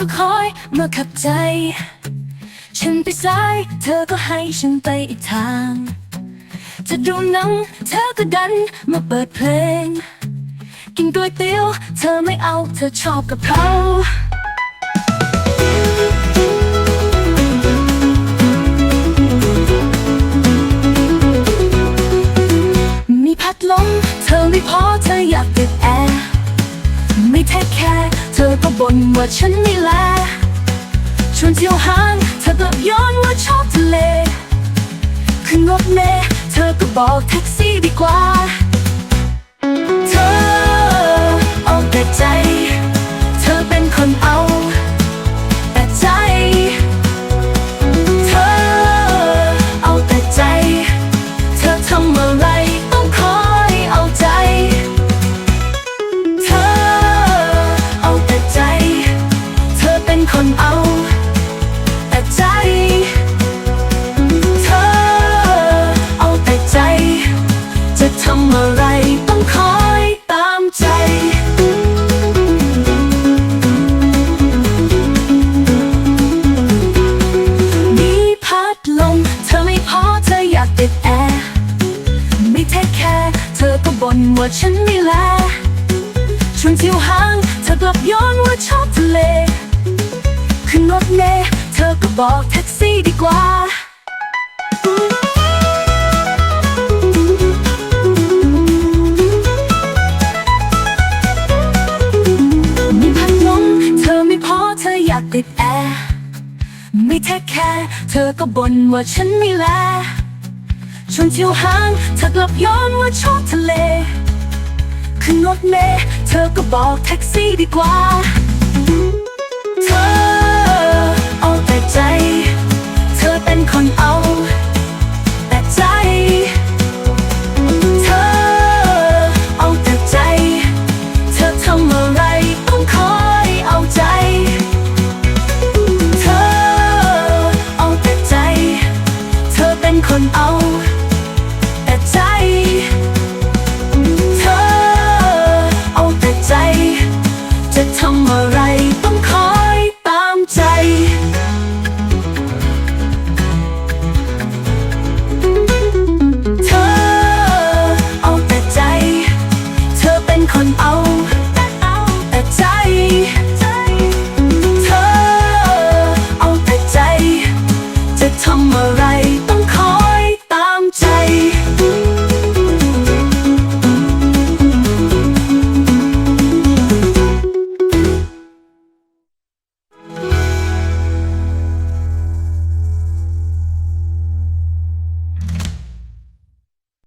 ก็คอยมาขับใจ ฉันไปซ้าย เธอก็ให้ฉันไปอีกทาง จะดูหนังเธอก็ดันมาเปิดเพลง กินก๋วยเตี๋ยว เธอไม่เอาเธอชอบกับเขา ก็บ่นว่าฉันไม่แลชวนเที่ยวห้างเธอกลับย้อนว่าชอบทะเล ขึ้นรถเมล์เธอก็บอกแท็กซี่ดีกว่า คนเอาแต่ใจ เธอเอาแต่ใจ จะทำอะไรต้องคอยตามใจมีพัดลมเธอไม่พอเธออยากติดแอร์ไม่เทคแคร์เธอก็บ่นว่าฉันไม่แลชวนเที่ยวห้างเธอกลับย้อนว่าชอบทะเล รถเมล์เธอก็บอกแท็กซี่ดีกว่ามีพัดลมเธอไม่พอเธออยากติดแอร์ไม่เทคแคร์เธอก็บ่นว่าฉันไม่แลชวนเที่ยวห้างเธอกลับย้อนว่าชอบทะเลขึ้นรถเมล์เธอก็บอกแท็กซี่ดีกว่า เธอ ใจ เธอเป็นคนเอา ทำอะไร